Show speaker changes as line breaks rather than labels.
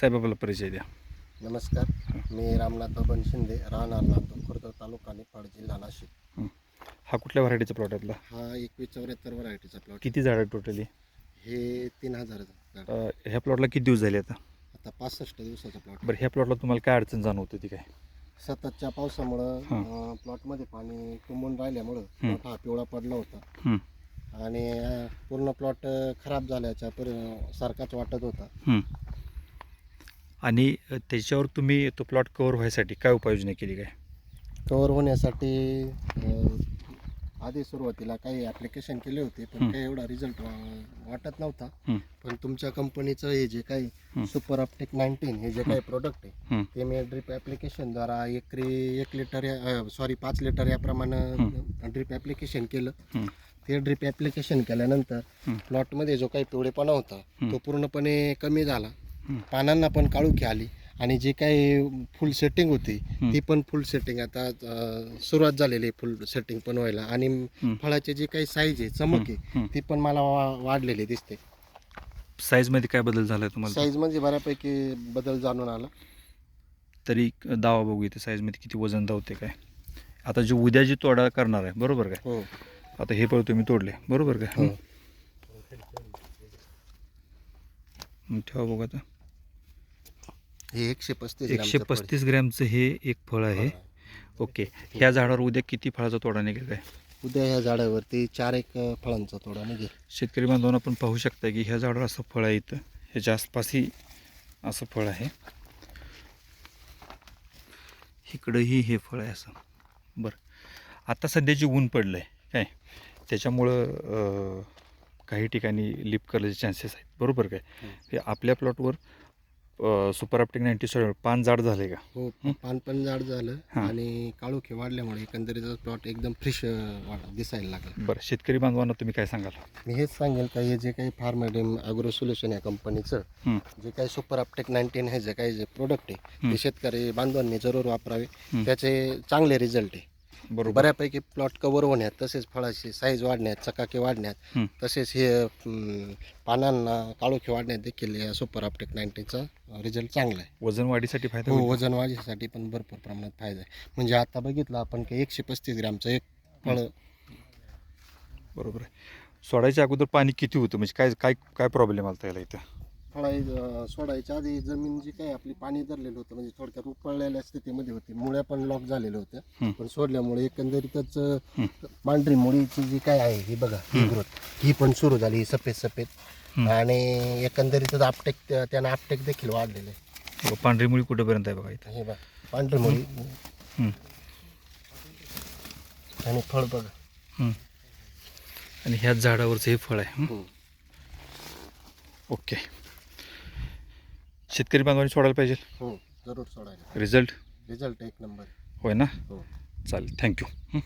साहेब आपला परिचय द्या.
नमस्कार. मी रामनाथ बबन शिंदे राहणार नांदूर खुर्द तालुका निफाड जिल्हा नाशिक.
हा. कुठल्या व्हरायटीचा प्लॉट आपला?
हा एकवीस चौऱ्याहत्तर व्हरायटीचा प्लॉट
किती झाड टोटली
हे तीन हजार झाड.
ह्या प्लॉटला किती दिवस झाले आता?
आता पासष्ट दिवसाचा प्लॉट
बरं ह्या प्लॉटला तुम्हाला काय अडचण जाणवते ती काय?
सततच्या. पावसामुळं प्लॉटमध्ये पाणी तुंबून राहिल्यामुळं प्लॉट हा पिवळा पडला होता. आणि पूर्ण प्लॉट खराब झाल्याच्या पर सारखाच वाटत होता.
आणि त्याच्यावर तुम्ही तो प्लॉट कव्हर व्हायसाठी काय उपाययोजना केली काय
कव्हर होण्यासाठी आधी सुरुवातीला काही ॲप्लिकेशन केले होते पण. काही एवढा रिझल्ट वाटत नव्हता. पण तुमच्या कंपनीचं हे जे काही. सुपर अपटेक नाईन्टीन हे जे काही प्रोडक्ट आहे. ते मी ड्रिप ॲप्लिकेशनद्वारा एकरी एक लिटर या सॉरी पाच लिटर याप्रमाणे ड्रिप ॲप्लिकेशन केलं. ते ड्रिप ॲप्लिकेशन केल्यानंतर. प्लॉटमध्ये जो काही पिवळेपणा होता. तो पूर्णपणे कमी झाला. पानांना पण काळुखी आली. आणि जी काही फुल सेटिंग होती. ती पण फुल सेटिंग आता सुरुवात झालेली आहे फुल सेटिंग पण व्हायला आणि. फळाची जी काही साईज आहे चमक आहे. ती पण मला वाढलेली दिसते.
साईजमध्ये काय बदल झाला तुम्हाला?
साईजमध्ये बऱ्यापैकी बदल जाणून आला.
तरी दावा बघू इथे साईजमध्ये किती वजन धावते काय. आता जे उद्या जी तोडा करणार आहे बरोबर काय?
हो.
आता हे पण तुम्ही तोडले बरोबर काय?
हो.
मग ठेवा बघू आता.
हे एकशे पस्तीस
एकशे पस्तीस ग्रॅमचं हे एक फळ आहे. ओके. ह्या झाडावर उद्या किती फळाचा तोडा निघेल काय?
उद्या ह्या झाडावरती चार एक फळांचा तोडा निघेल.
शेतकरी बांधवांना आपण पाहू शकता की ह्या झाडावर असं फळ आहे इथं. ह्याच्या आसपासही असं फळ आहे. इकडंही हे फळ आहे असं. बरं. आता सध्या जे ऊन पडलं आहे काय? त्याच्यामुळं काही ठिकाणी लिप करायचे चान्सेस आहेत बरोबर काय
हं.
आपल्या प्लॉटवर सुपर आपटिक नाईन्टी सॉइल पान जाड झाले का
हो पान पण जाड झालं. आणि काळोखी वाढल्यामुळे एकंदरीत प्लॉट एकदम फ्रेश दिसायला लागला
बरं शेतकरी बांधवांना तुम्ही काय सांगाल
मी हेच सांगेल का हे जे काही फार्मेडिम अग्रो सोल्युशन या कंपनीचं. जे काही सुपर अपटेक नाईन्टीन हे जे काही जे प्रोडक्ट आहे. ते शेतकरी बांधवांनी जरूर वापरावे. त्याचे चांगले रिझल्ट आहे
बरोबर.
बऱ्यापैकी प्लॉट कव्हर होण्यात तसेच फळाची साईज वाढण्यात चकाकी वाढण्यात
हं.
तसेच हे अं, पानांना काळोखी वाढण्यात देखील या सुपर अपटेक नाईन्टीनचा रिझल्ट चांगला आहे.
वजन वाढीसाठी फायदा
हो
होईल
वजन वाढीसाठी पण भरपूर प्रमाणात फायदा आहे. म्हणजे आता बघितलं आपण की एकशे पस्तीस ग्रामचं एक फळ
बरोबर आहे. सोडायच्या अगोदर पाणी किती होतं? म्हणजे काय काय काय प्रॉब्लेम आला त्याला इथं?
फळाई सोडायच्या आधी जमीन जी काही आपली पाणी धरलेलं होतं म्हणजे थोडक्यात उपळलेल्या स्थितीमध्ये होती मुळ्या पण लॉक झालेल्या. होत्या पण सोडल्यामुळे एकंदरीतच पांढरी मुळीची जी काय आहे ही बघा ही ग्रोथ ही पण सुरू झाली ही सफेद सफेद. आणि एकंदरीतच आपटेक त्यानं आपटेक देखील वाढलेले
पांढरी मुळी कुठेपर्यंत आहे बघा इथं
हे बघा पांढरी मुळी. आणि फळ बघा.
आणि ह्याच झाडावरचं हे फळ आहे?
हं.
ओके शेतकरी बांधवांनी सोडायला पाहिजे.
हो जरूर सोडायला.
रिझल्ट
रिझल्ट एक नंबर.
होय ना?
हो.
चालेल. थँक्यू